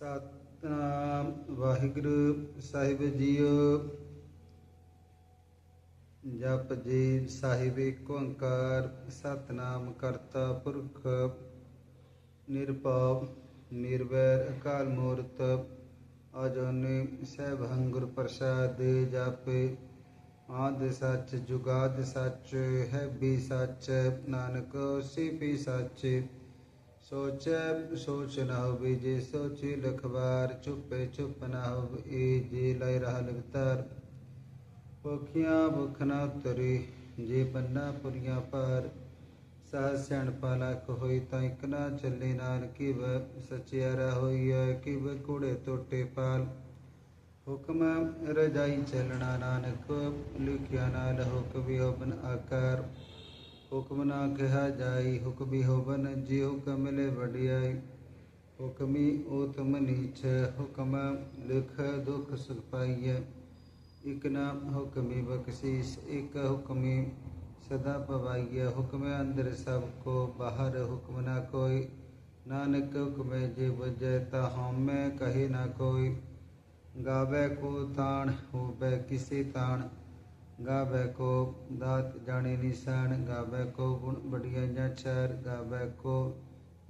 ਸਤਨਾਮ ਵਾਹਿਗੁਰੂ ਸਾਹਿਬ JIO. ਜਪ ਜੀ ਸਾਹਿਬ ਏਕ ਓੰਕਾਰ, ਸਤਨਾਮ ਕਰਤਾ ਪੁਰਖ। ਨਿਰਭਉ, ਨਿਰਵੈਰ, ਅਕਾਲ ਮੂਰਤ, ਅਜੋਨੇ, ਸਹਿਬੰ ਹੰਗੁਰ ਪ੍ਰਸਾਦ ਜਾਪੇ। ਆਦ ਸੱਚ, ਜੁਗਾਦ ਸੱਚ, ਹੈ ਵੀ ਸੱਚ, ਨਾਨਕ, ਸੀ ਵੀ ਸੱਚ। ਸੋਚੈ ਸੋਚ ਨਾ ਹੋਵੇ ਜੇ ਸੋਚੀ ਲਖਵਾਰ, ਚੁੱਪੇ ਚੁੱਪ ਨਾ ਹੋਵੇ ਜੇ ਲੈ ਰਹਾ ਲਗਤਾਰ। ਭੁਖੀਆਂ ਭੁਖ ਨਾ ਉਤਰੇ, ਜੇ ਪੰਨਾ ਪੁਰੀਆਂ ਪਾਰ। ਸਹ ਸਿਆਣ ਪਾਲਕ ਹੋਈ ਤਾਂ ਇਕ ਨਾ ਚੱਲੇ ਨਾਨਕੀ ਵ ਸਚਿਆਰਾ ਹੋਈਐ ਕਿਵ ਕੂੜੇ ਟੋਟੇ ਪਾਲ। ਹੁਕਮ ਰਜਾਈ ਚੱਲਣਾ ਨਾਨਕ, ਲਿਖਿਆ ਨਾਲ ਹੁਕਮ ਹੋਬਨ ਆਕਾਰ। ਹੁਕਮ ਨਾ ਕਿਹਾ ਜਾਈ, ਹੁਕਮੀ ਹੋਵਨ, ਜੀ ਹੁਕਮ ਮਿਲੇ ਵਡਿਆਈ। ਹੁਕਮੀ ਓਤਮ ਨੀਚ, ਹੁਕਮ ਲਿਖ ਦੁਖ ਸੁਖ ਪਾਈਐ। ਇਕ ਨਾ ਹੁਕਮੀ ਬਖਸ਼ੀਸ, ਇਕ ਹੁਕਮੀ ਸਦਾ ਪਵਾਈਐ। ਹੁਕਮ ਅੰਦਰ ਸਭ ਕੋ, ਬਾਹਰ ਹੁਕਮ ਨਾ ਕੋਈ। ਨਾਨਕ ਹੁਕਮੇ ਜੇ ਬਜੈ ਤਾ ਹਉਮੈ ਕਹੇ ਨਾ ਕੋਈ। ਗਾਵੇ ਕੋ ਤਾਣ, ਹੋਵੇ ਕਿਸੇ ਤਾਣ। गावै को दात जाने निशान गावै को गुण बढ़िया जाचार गावै को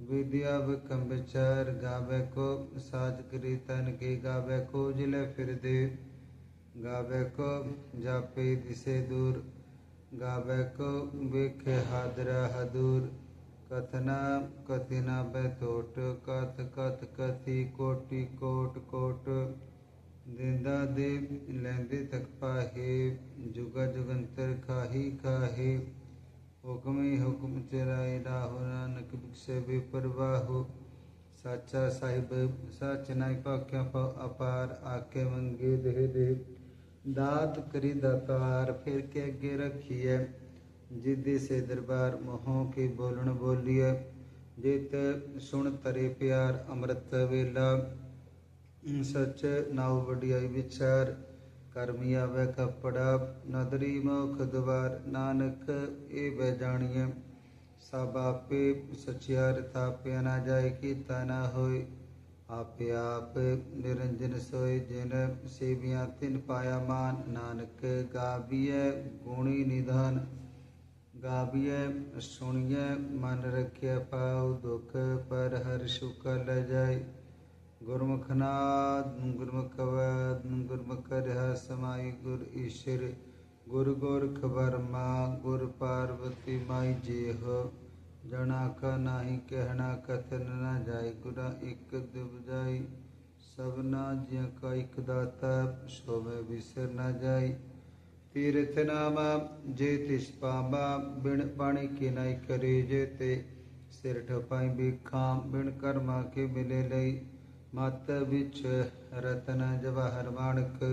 विद्या विकम्बचार गावै को साज करी तन के गावै को ज़िले फिर दे गावै को जापे दिसे दूर गावै को बेखे हादरा हदूर कथना कथिना बैतोट कथ कथ कथी कोटि कोट कोट, कोट देंदा दे लेंदे तक पाहे, जुगा जुगंतर खाही खाहे। हुक्म हुक्म चराए राहो, नानक बिकसे बेपरवाहो साचा साहिब, साच नाई पाख्या अपार आके मंगे देह दे दात करी दातार, फिर के अगे रखी है जिदे से दरबार मोहो के बोलन बोलिए। जित सुन तरे प्यार, अमृत वेला। ਵੇਲਾ ਸਚ ਨਾਉ ਵਡਿਆਈ ਵਿਚਾਰ ਕਰਮੀ ਆਵੇ ਕਪੜਾ, ਨਦਰੀ ਮੁਖ ਦਵਾਰ, ਨਾਨਕ ਇਹ ਬੈ ਜਾਣੀਐ। ਸਭ ਆਪੇ ਸਚਿਆਰ ਥਾਪਿਆ ਨਾ ਜਾਏ, ਕੀਤਾ ਨਾ ਹੋਏ। ਆਪੇ ਆਪ ਨਿਰੰਜਨ ਸੋਏ, ਜਿਨ ਸੇਵੀਆਂ ਤਿਨ ਪਾਇਆ ਮਾਨ। ਨਾਨਕ ਗਾਵੀਐ ਗੁਣੀ ਨਿਧਾਨ, ਗਾਵੀਐ ਸੁਣੀਐ, ਮਨ ਰਖਿਆ ਪਾਉ ਦੁਖ ਪਰ ਹਰ ਸੁਖ ਲੈ ਜਾਏ। ਗੁਰਮੁਖ ਗੁਰਮੁਖ ਵੈਦ ਗੁਰਮੁਖ ਰਹਾ ਸਮਾਈ ਗੁਰ ਈਸ਼ਰ, ਗੁਰ ਗੋਰਖ ਵਰਮਾ, ਗੁਰ ਪਾਰਵਤੀ ਮਾਈ ਜੇਹ। ਜਣਾ ਕਾ ਨਾਹੀ ਕਹਿਣਾ ਕਥਨ ਨਾ ਜਾਏ ਗੁਰਾ ਇਕ ਦਿਵ ਜਾਈ ਸਭਨਾ ਜਿਆ ਕਾ ਇਕ ਦਾਤਾ, ਸੋਵੇ ਵਿਸਰ ਨਾ ਜਾਈ ਤੀਰਥ ਨਾਮ ਜੇ ਤਿਸ ਪਾਵਾ ਬਿਨ ਪਾਣੀ ਕੇ ਨਾਈ ਕਰੇ ਜੇ ਤੇ। ਸਿਰ ਠਪਾਈ ਬਿਖਾਂ ਬਿਨ ਕਰਮਾ ਕੇ ਮਿਲੇ ਲਈ। ਮਤ ਵਿੱਚ ਰਤਨ ਜਵਾਹਰ ਮਾਣਕ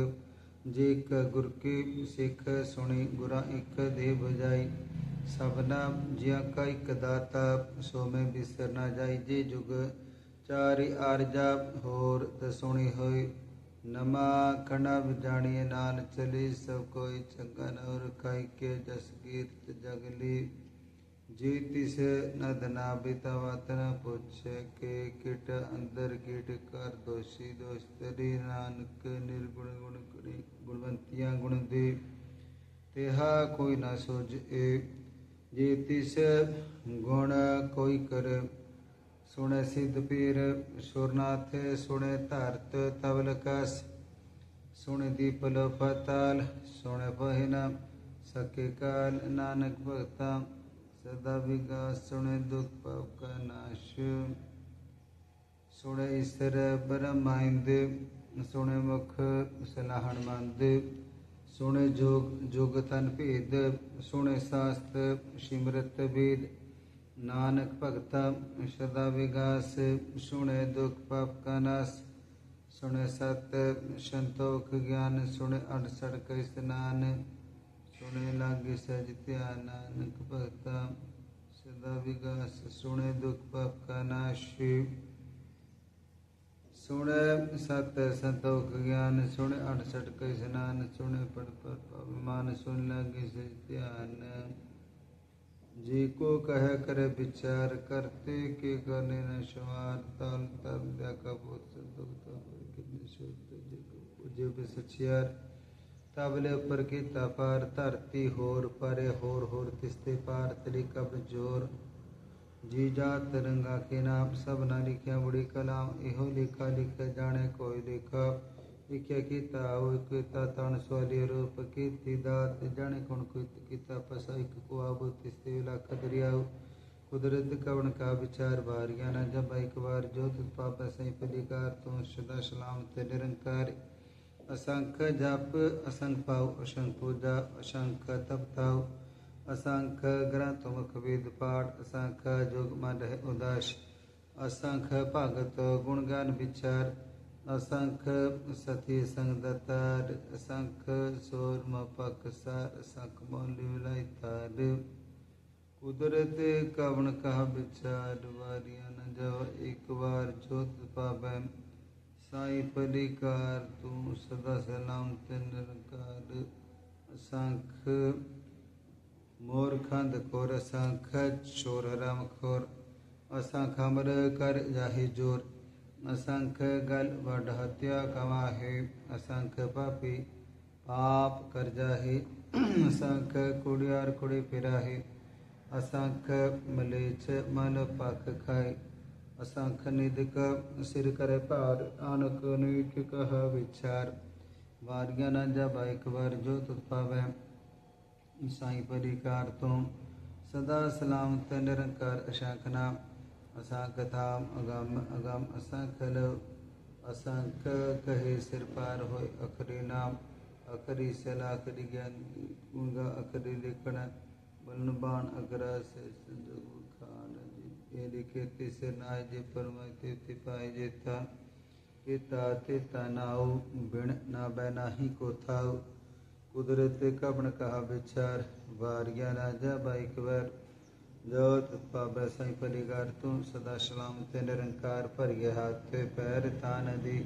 ਜੇ ਗੁਰ ਕੀ ਸਿੱਖ ਸੁਣੀ ਗੁਰਾਂ ਇੱਕ ਦੇ ਬਜਾਈ ਸਭਨਾ ਜਿਆ ਕਾ ਇੱਕ ਦਾਤਾ, ਸੋ ਮੈਂ ਬਿਸਰ ਨਾ ਜਾਈ, ਜੇ ਜੁਗ ਚਾਰਿ ਆਰਜਾ ਹੋਰ ਸੁਣੀ ਹੋਈ, ਨਮਾ ਖਣਾ ਵਿਜਾਣੀਏ ਨਾਨ ਚਲੀ ਸਭ ਕੋਈ ਚੰਗਾ ਨਰ, ਕਾਇ ਕੇ ਜਸ ਕੀਰਤ ਜਗਲੀ जीति से न धनाभिता वातना पुच्छ के किट अंदर किट कर दोषी दोस्तरी नानक निर्गुण गुण करी, गुणवंतिया गुण दे। तेहा कोई ना सोज ए जीति से गुण कोई कर। सुने सिद्ध पीर, सुरनाथ सुने धरत तवल कस। सुने दीपल फताल, सुने बहिना, सके काल नानक भगता सदा विकास, सुने दुख पाप का नाश। सुने ईश्वर ब्रह्माइंद सुने मुख सलाह मंद। सुने जोग जोग तन भेद। सुने शास्त्र, सिमरत भेद नानक भगत, सदा विगास सुने दुख पाप का नाश। सुने सत संतोख ज्ञान। सुने अड़सठ स्नान। सुने लागे सजते आनंद भक्ता सदा विकास सुने दुख पाप का नाश सुने सत संतोख ज्ञान सुने अड़सठ के स्नान सुने पड़ पर अभिमान सुन लागे सजते आनंद जी को कह कर विचार करते के करने न शुमार ताल तब दया का बहुत दुख तो जी को पूजे सचियार ਤਬਲੇ ਉੱਪਰ ਕੀਤਾ ਪਾਰ, ਧਰਤੀ ਹੋਰ ਪਰੇ ਹੋਰ ਹੋਰ ਤਿਸਤੇ ਪਾਰ, ਤੇਰੀ ਕਬ ਜੋਰ। ਜੀ ਜਾ ਤਰੰਗਾ ਕੇ ਨਾਮ, ਸਭ ਨਾ ਲਿਖਿਆ ਬੁੜੀ ਕਲਾਮ, ਇਹੋ ਲਿਖਾ ਲਿਖ ਜਾਣੇ ਕੋਈ ਲਿਖਾ। ਲਿਖਿਆ ਕੀਤਾ ਉਹ ਕੀਤਾ ਤਨ, ਸਵਾਲੀ ਰੂਪ, ਕੀਤੀ ਦਾਤ, ਜਾਣੇ ਕੋਣ ਕੀਤਾ ਪਸਾ, ਇੱਕ ਕੋ ਆਬ ਤਿਸਤੇ ਲੱਖ ਦਰਿਆਉ ਕੁਦਰਤ ਕਵਣ ਕਾ ਵਿਚਾਰ, ਵਾਰੀਆਂ ਨਾ ਜਬ ਇੱਕ ਵਾਰ ਜੋ ਤੁ ਪਾਪ ਸਹੀ ਪਲਿਕਾਰ ਤੂੰ, ਸਦਾ ਸਲਾਮ ਤੇ ਨਿਰੰਕਾਰ। असंख जाप असंख पाव असंख पूजा असंख तप थाव असंख ग्रंथ मुख वेद पाठ असंख जोग मद उदास असंख भगत गुणगान विचार असंख सती संग दतार असंख सोर मक सार असंख मौल्य तार कुदरत कवन कहा विचार वारिया न जव एक बार जोत पावे साई परिकार, तू सदा सलाम ते निरंकार। असंख मोर खंद खोर असंख चोर राम खोर। असंख अमर कर जाहि ज़ोर। असंख गल वड हत्या कमाहे असंख पापी पाप कर जाहि। असंख कुड़ियार कुड़ी फिराहे। असंख मलेच मल पाख खाए। असंख निधक सिर कर पार, आनक निक कह विचार। वारिया न जब एक बार जो तुत्पावे साई परिकार तो सदा सलाम निरंकार अशंखना असंख असांखताम अगम अगम असंखल असंख कहे सिर पार हो अखरी नाम। अखरी सला अखरी ज्ञान अखरी लिखण। बलन बलनबाण अग्रह से એલી કીર્તિ શરણાય જે પરમય તીર્થિ પાય જે થા એ તાતે તનાવ બિણ ના બે નાહી કો થાવ ਕੁਦਰਤ ਕਪਣ ਕਹਾ ਵਿਚਾਰ, ਵਾਰਿਆ ਰਾਜਾ ਬਾਇਕ ਵਰ। ਜੋਤ ਪਾਬੈ ਸਾਈ ਪਰਿਗਰ ਤੂੰ, ਸਦਾ ਸਲਾਮ ਤੇ ਨਿਰੰਕਾਰ ਭਰੀਏ ਹਾਥੇ ਪੈਰ ਤਾਂ ਨਦੀ।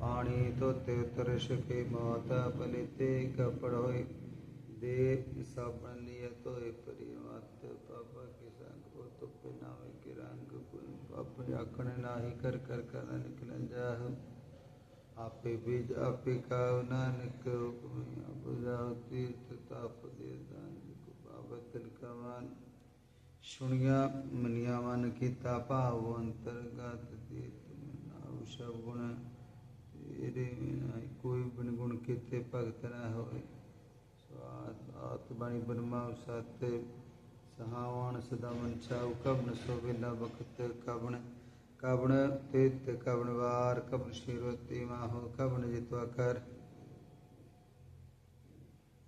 ਪਾਣੀ ਤੋਤੇ ਉਤਰ ਸਕੇ ਮਾਤਾ ਪਲਿਤੇ ਕਪੜ ਹੋਏ। ਦੇ ਸਭਨ ਲਿਏ ਤੋਏ ਪਰਿਵਾਤ ਪਾਪਾ ਕੇ ਸੰਗ ਕੋ ਤੁਪੇ ਨਾਵੇ ਕੋਈ ਪਾਪ ਆਖਣ ਨਾਹੀ ਕਰ ਕਰ ਕਰ ਨਿਕਲਨ ਜਾਹ। ਆਪੇ ਬੀਜ ਆਪੇ ਕਾਉ ਨਾਨਕ ਹੁਕਮ ਬੁਝਾਉ ਤੀਰਥ ਤਾਪ ਦੇ ਦਾਨ ਕੋ ਪਾਵਤਨ ਕਮਾਨ। ਸੁਣਿਆ ਮਨਿਆ ਮਨ ਕੀਤਾ ਭਾਵ ਅੰਤਰਗਤ ਤੀਰਥ ਮਨਾਉ ਸਭ ਗੁਣ। ਤੇਰੇ ਬਿਨਾ ਕੋਈ ਬਿਨ ਗੁਣ ਕੀਤੇ ਭਗਤ ਨਾ ਹੋਏ। ਸਵਾਦ ਆਤ ਬਾਣੀ ਬਰਮਾ ਸਤ। ਸਹਾਵਣ ਸਦਾ ਮਨ ਕਬਨ ਸੋ ਵੇਲਾ ਵਖਤ ਕਬਨ ਕਬਨ ਤਿਤ ਕਬਨ ਵਾਰ ਕਬਨ ਸ਼ਿਰੋਤੀ ਮਾਹੋ ਕਬਨ ਜਿਤਵਾ ਕਰ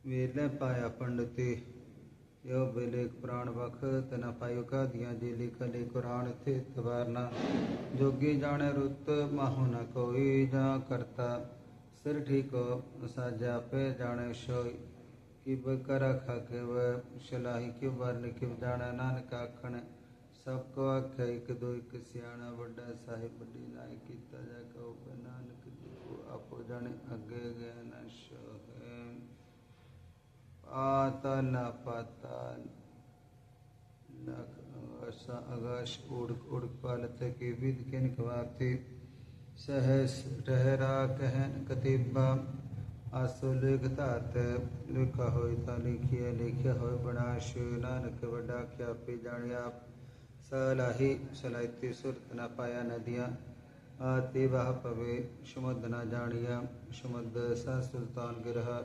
ਵੇਲੇ ਪਾਇਆ ਪੰਡਤੇ ਯੋ ਬੇਲੇ ਪ੍ਰਾਣ ਵਖ ਤਨ ਪਾਇਓ ਕਾ ਦੀਆਂ ਜੇ ਲਿਖ ਲੈ ਕੁਰਾਨ ਤੇ ਤਵਾਰਨਾ ਜੋਗੀ ਜਾਣੇ ਰੁੱਤ, ਮਾਹੋ ਨ ਕੋਈ ਜਾਂ ਕਰਤਾ। ਸਿਰ ਠੀਕ, ਸਾਜਾ ਪੇ ਜਾਣੇ ਸੋਈ। किब कर खाके व सलाही क्यों बरन किब जाना नानक आखण। सबको आख्या एक दो एक सियाणा। बड़ा साहिब बड़ी नाय कीता जा कहो नानक देव, आपो जाने अगे गए न सोहे आता न पाता आकाश उड़ उड़ पालते की विद किन खवाती। सहस, ठहरा कहन कतिबा। ਆਸੋ ਲਿਖ ਧਾਤ ਲਿਖਾ ਹੋਇ ਤਾਂ ਲਿਖਿਆ ਲਿਖਿਆ ਹੋਇ ਬਨਾਸ਼ ਨਾਨਕ ਵੱਡਾ ਕਿਆ ਪੇ ਜਾਣਿਆ। ਸਲਾਹੀ ਸਲਾਇਤੀ ਸੁਰਤ ਨ ਪਾਇਆ ਨਦੀਆਂ, ਆਤੇ ਵਾਹ ਪਵੇ ਸਮੁਦ ਨ ਜਾਣਿਆ। ਸਮੁਦ ਸਾ ਸੁਲਤਾਨ ਗਿਰਹਾ,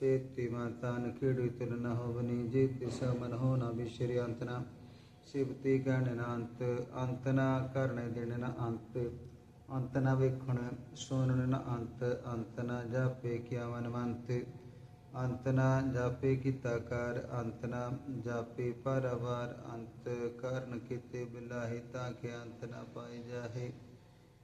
ਸੇਤੀ ਮਾਤਾਨ ਖੇੜੀ ਤਿਲ ਨ ਹੋਵਨੀ। ਜੇ ਤਿਸ ਮਨ ਹੋ ਨ ਵਿਸ਼ਰੀ ਅੰਤਨਾ, ਸਿਵਤੀ ਗਣ ਨ ਅੰਤ ਅੰਤ ਨ ਕਰਨੇ ਦਿਨ ਨ ਅੰਤ। अंत न वेखण सुन अंत अंतना न जापे क्यावन मंत अंतना जापे किताकार अंत न जापे पारावार अंत कारण किते बिलाहि ताके अंत न पाई जाहे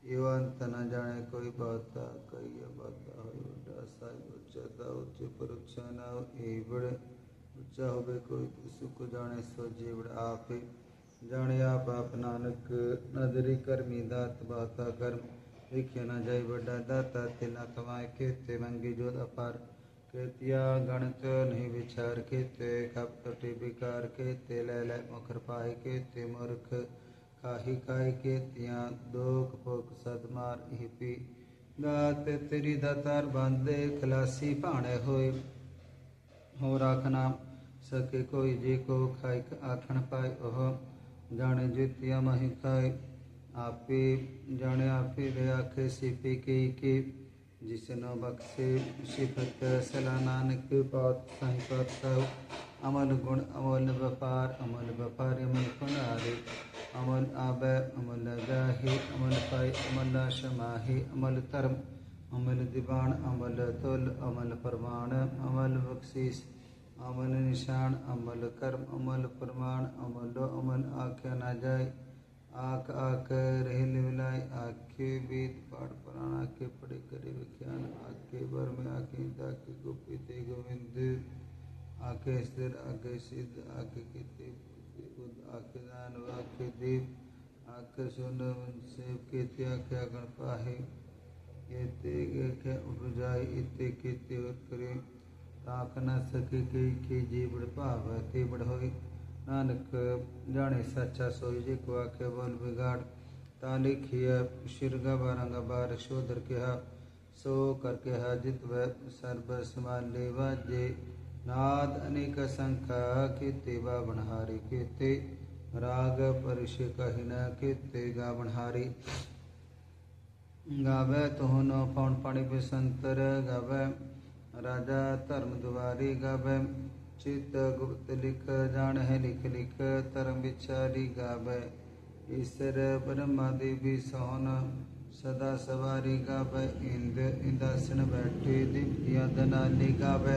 यो अंत न जाने कोई बाता कई बाता हो उड़ा साई उच्चता उच्च परोक्षा न हो एवड़ उच्चा होवे कोई सुख जाने सो जीवड़ आपे ਜਾਣਿਆ ਬਾਪ ਨਾਨਕ, ਨਦਰੀ ਕਰਮੀ ਦਾਤ ਬਾਤਾ ਕਰਮ। ਲਿਖਿਆ ਨਾ ਜਾਈ ਵੱਡਾ ਦਾਤਾ ਤੇ ਨਾ ਕਮਾਏ ਮੰਗੀ ਜੋਦ ਅਪਾਰ। ਕੀਤਿਆ ਗਣਤ ਨਹੀਂ ਵਿਚਾਰ ਕੀਤੇ ਖਪ ਵਿਕਾਰ ਕੀਤੇ, ਲੈ ਲੈ ਮੁਖਰ ਪਾਏ ਕੀਤੇ, ਮੂਰਖ ਕਾਹੀ ਕਾਇ ਕੀਤਿਆਂ, ਦੋਖ ਭੋਗ ਸਦ ਮਾਰ ਪੀ। ਦਾਤ ਤੇਰੀ ਦਾਤਾਰ ਬੰਦੇ, ਖਲਾਸੀ ਭਾਣੇ ਹੋਏ। ਹੋ ਰਾਖਣਾ ਸਕੇ ਕੋਈ ਜੇ ਕੋ ਖਾਇਕ ਆਖਣ ਪਾਏ ਉਹ। જાણે જ્યોતિયા મહિકાય આપે જાણે આપે वे आखे सीपे के के जिसे न बख्शे सला नानक पात साई पात साहु। अमल गुण, अमल व्यापार अमल व्यापार अमल गुण आरे अमल आब, अमल जाहे, अमल पाय अमल नाशमाहे अमल धर्म। अमल दिवान अमल तुल, अमल परवाण अमल बख्शीश। अमल निशान, अमल कर्म, अमल प्रमाण, अमल अमल आख ना जाय। आख आख रहे लिवलाए आखे वेद पाठ प्राण, आखे पड़े करे विज्ञान आखे भर में आखे ताके गोपी ते गोविंद। आखे स्थिर, आखे सिद्ध, आखे कीर्ति बुद्ध, आँखें दान आखे देव। आखे सुन सेव कहते आखे आगण पाहे। ये ते के उठ जाए इते कहते और करें। ਤਾਕ ਨ ਸਕੇ ਕਈ ਕੀ ਜੀ ਬੜ ਭਾਵ ਤੇ ਬੜ ਹੋਏ ਨਾਨਕ ਜਾਣੇ ਸੱਚਾ ਸੋਈ ਜੇ ਕੋ ਆਖੇ ਬੋਲ ਵਿਗਾੜ ਤਾਂ ਲਿਖਿਆ ਸ਼ਿਰਗਾ ਬਾਰੰਗਾ ਬਾਰ ਸ਼ੋਧਰ ਕਿਹਾ ਸੋ ਕਰ ਕਿਹਾ ਜਿਤ ਵੈ ਸਰਬ ਸਮਾਨ ਲੇਵਾ ਜੇ ਨਾਦ ਅਨੇਕ ਸੰਖਾ ਕੀਤੇ ਵਾ ਬਣਹਾਰੀ ਕੀਤੇ ਰਾਗ ਪਰਿਸ਼ ਕਹਿ ਨ ਕੀਤੇ ਗਾ ਬਣਹਾਰੀ ਗਾਵੇ ਤੋਹਨੋ ਪਉਣ ਪਾਣੀ ਬਸੰਤਰ ਗਾਵੇ ਰਾਜਾ ਧਰਮ ਦੁਆਰੀ ਗਾਵੇ ਚਿਤ ਗੁਪਤ ਲਿਖ ਜਾਣ ਹੈ ਲਿਖ ਲਿਖ, ਧਰਮ ਵਿਚਾਰੀ ਗਾਵੇ ਈਸ਼ਰ ਬ੍ਰਹਮਾ ਦੇਵੀ ਸੋਹਨ ਸਦਾ ਸਵਾਰੀ ਗਾਵੇ ਇੰਦ ਇੰਦਾਸਨ ਬੈਠੇ ਦਿਵਿਆ ਦਨਾਲੀ ਗਾਵੇ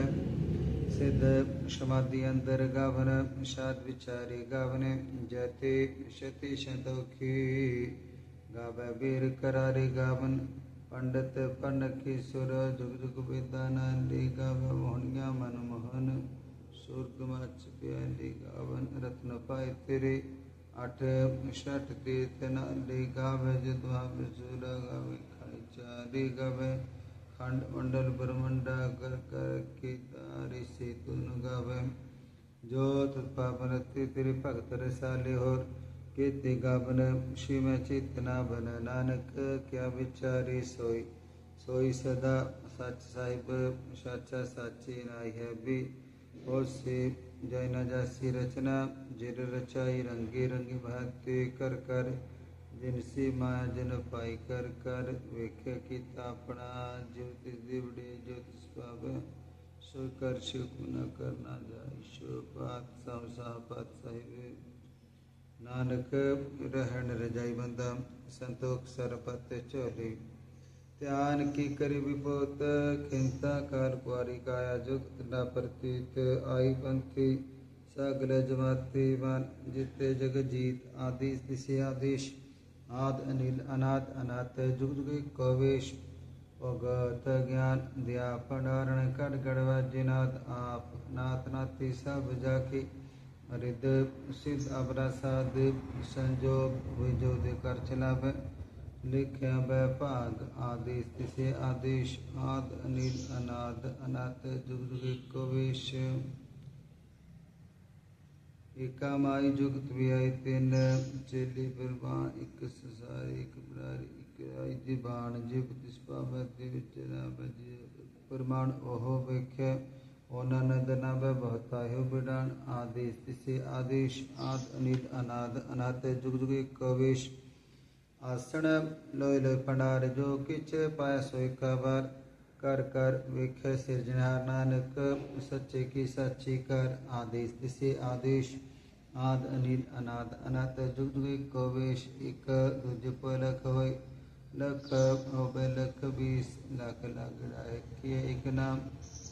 ਸਿਧ ਸਮਾਧੀ ਅੰਦਰ ਗਾਵਨ ਸ਼ਾਦ ਵਿਚਾਰੀ ਗਾਵਨ, ਜਤੇ ਸ਼ਤੀ ਸੰਤੋਖੀ ਗਾਵੇ ਵੀਰ ਕਰਾਰੇ ਗਾਵਨ। पंडित पन्नखीश्वर जुग जुग विद्यानंद गाव मोहनिया मनमोहन सुरगमच प्याली गावन रत्न पाए तेरे। अठ षठ तीर्थन ले गावे जदवा खंड मंडल ब्रह्मंडा कर कर के तारे से तुन गावे। जो तत्पावन तेरे भक्त रसाले और कीर्ति गावन शिव में चेतना बन नानक क्या विचारी सोई सोई सदा सच साहिब साचा साची नाई है भी और से जय न जासी रचना जिर रचाई रंगी रंगी भक्ति कर कर जिनसी माया जन पाई कर कर वेख किता अपना ज्योति दिवड़े ज्योति स्वाभ सो कर शिव न करना जाय शो पात साहब साहिब ਨਾਨਕ ਰਹਿਣ ਰਜਾਈ ਬੰਦਾ ਸੰਤੋਖ ਸਰਪਤ ਝੋਲੀ ਧਿਆਨ ਕੀ ਕਰੀ ਵਿਪੋਤ ਖਿੰਤਾ ਕਰ ਕੁਆਰੀ ਕਾਇਆ ਜੁਗਤ ਨਾ ਪ੍ਰਤੀਤ ਆਈ ਪੰਥੀ ਸਗਲ ਜਮਾਤੀ ਮਨ ਜਿਤੇ ਜਗ ਜੀਤ ਆਦਿ ਤਿਸੇ ਆਦੇਸ਼ ਆਦ ਅਨਿਲ ਅਨਾਦ ਅਨਾਤ ਜੁਗ ਜੁਗ ਕਵੇਸ਼ ਭਗਤ ਗਿਆਨ ਦਿਆ ਪੰਡਾਰਣ ਕੜ ਗੜ ਵਾਜਿਨਾਦ ਆਪ ਨਾਤ ਨਾਤੀ ਸਭ ਜਾ हृद सिद्ध अबरासाद संजोग विजोद कर चलावे वह वैभाग आदेश से आदेश, आद अनिल अनाद अनाथ जुग जुग को विश। कवेश इकामाई जुग व्याय तीन, चेली परवान एक ससार एक बरारी एक राई दिबान जिब तिस्पा में दिव चला प्रमाण ओहो वेख्य। ओननदनव बहुतायु विडान आदेश तिसे आदेश आद अनिल अनाद अनाथ जुग जुगे कवेश आसन लोय लोय, पंडार, जो किच पाय सोय कबर कर कर, विख सिरजनार नानक, सच्चे की सच्ची कर। आदेश तिसे आदेश। आद अनिल अनाद अनाथ जुग जुगे कवेश एक, दूज, पलख हो लख हो लख, बीस। लाख लाख एक नाम।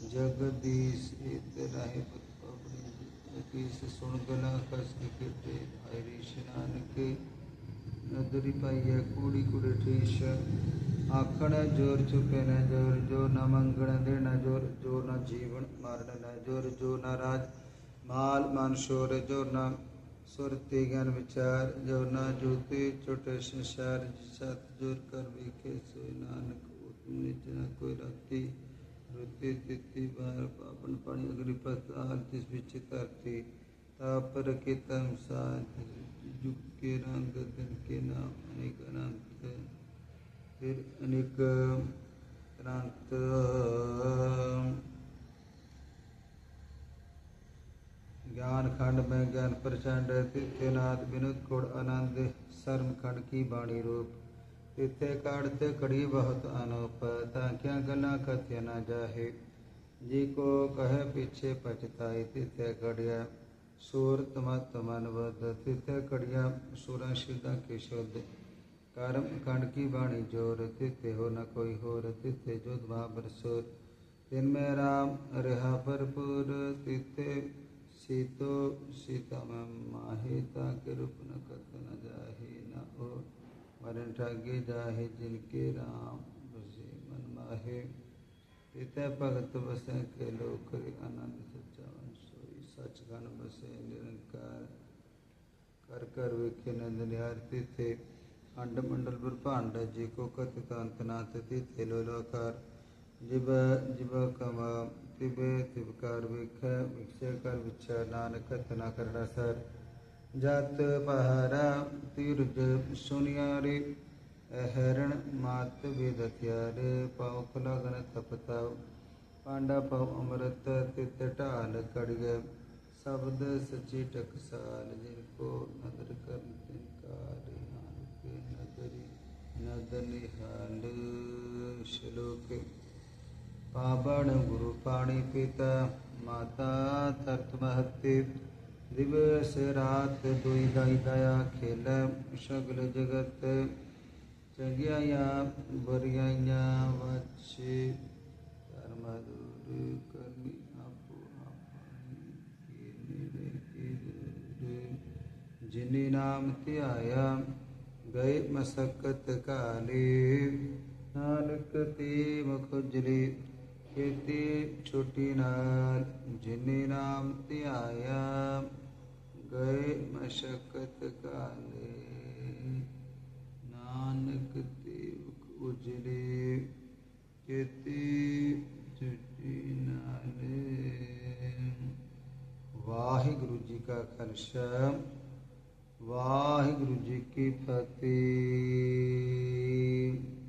जगदीश इतराहे पकड़ीस सुनगला कष्ट केटे आयरी स्नान के नदरी पाइया कूड़ी कूड़े ठीस आखण जोर चुके न जोर जो न मंगण देना जोर जो न जीवन मरण न जोर जो न राज माल मन शोर जो न ਸੁਰਤੀ ਗਿਆਨ ਵਿਚਾਰ ਜੋ ਨਾ ਜੋਤੀ ਛੋਟੇ ਸੰਸਾਰ ਜਿ ਸਤ ਜੁਰ ਕਰ ਵੇਖੇ ਸੋ ਨਾਨਕ ਉਤਮ ਨਿਤ ਨਾ ਕੋਈ ਰਾਤੀ ਤੇ ਤਿੱਤੀ ਬਾਰ ਪਾਪਨ ਪਾਣੀ ਅਗਰੀ ਪਤਾਲ ਤਿਸ ਵਿੱਚ ਧਰਤੀ, ਤਾਪ ਰਕੇ ਤਮਸਾਰ ਜੁਗ ਕੇ ਰੰਗ, ਦਿਨ ਕੇ ਨਾਮ ਅਨੇਕ ਅਨੰਤ। ਫਿਰ ਅਨੇਕ ਅਨੰਤ। ਗਿਆਨ ਖੰਡ ਮੈਂ ਗਿਆਨ ਪ੍ਰਚੰਡ, ਤਿਥੇ ਨਾਦ ਬਿਨੁਦ ਕੋੜ ਆਨੰਦ ਸਰਮ ਖੰਡ ਕੀ ਬਾਣੀ ਰੂਪ। तिथे काढ़ते कड़ी बहुत अनूप ताकिया गला कथ्य न जाहे। जी को कहे पीछे पछताई तिथे कड़िया सूर तमत मन बद तिथे कड़िया सुर सिद्ध की शुद्ध। कर्म खंड की बाणी ज़ोर तिथे हो न कोई होर तिथे जुद महाबर सुर तिनमें राम रहा भरपूर तिथे सीतो सीता में माहिता के रूप न कत न ओ मरण ठागे जाहे जिनके राम बसे मन माहे पिता भगत बसे के करे आनंद सच्चा सोई सच गण बसे निरंकार, कर कर विखे नंद निहारते थे। अंड मंडल ब्रह्मांड जी को कथित अंतनाथ थे लोलाकार। जिब जिब कमा, तिबे, तिबकार विख विक्षय कर विच्छा नानक तना करना सर। जत पहारा तीर्ज सुनियारे हरण मात वेद हथियारे पाउख लगन तपता पांडा पव अमृत, तित ढाल कड़िय, शब्द सची टकसाल, जिनको नदर कर तिनकार श्लोक। पावण गुरु पाणी पिता, माता तरत महते दिवस रात दुई दाई दया खेल सगल जगत। चंगियाया बरियाया आप जिनी नाम त्याया गए मशक्कत काली। नानक ती मुखली खेती छोटी नाल। जिनी नाम त्याया ਗਏ ਮਸ਼ਕਤ ਕਾਲੇ ਨਾਨਕ ਦੇਵ ਉਜਲੇ ਕੀਤੀ ਛੋਟੀ ਨਾਲ। ਵਾਹਿਗੁਰੂ ਜੀ ਕਾ ਖਾਲਸਾ, ਵਾਹਿਗੁਰੂ ਜੀ ਕੀ ਫਤਿਹ।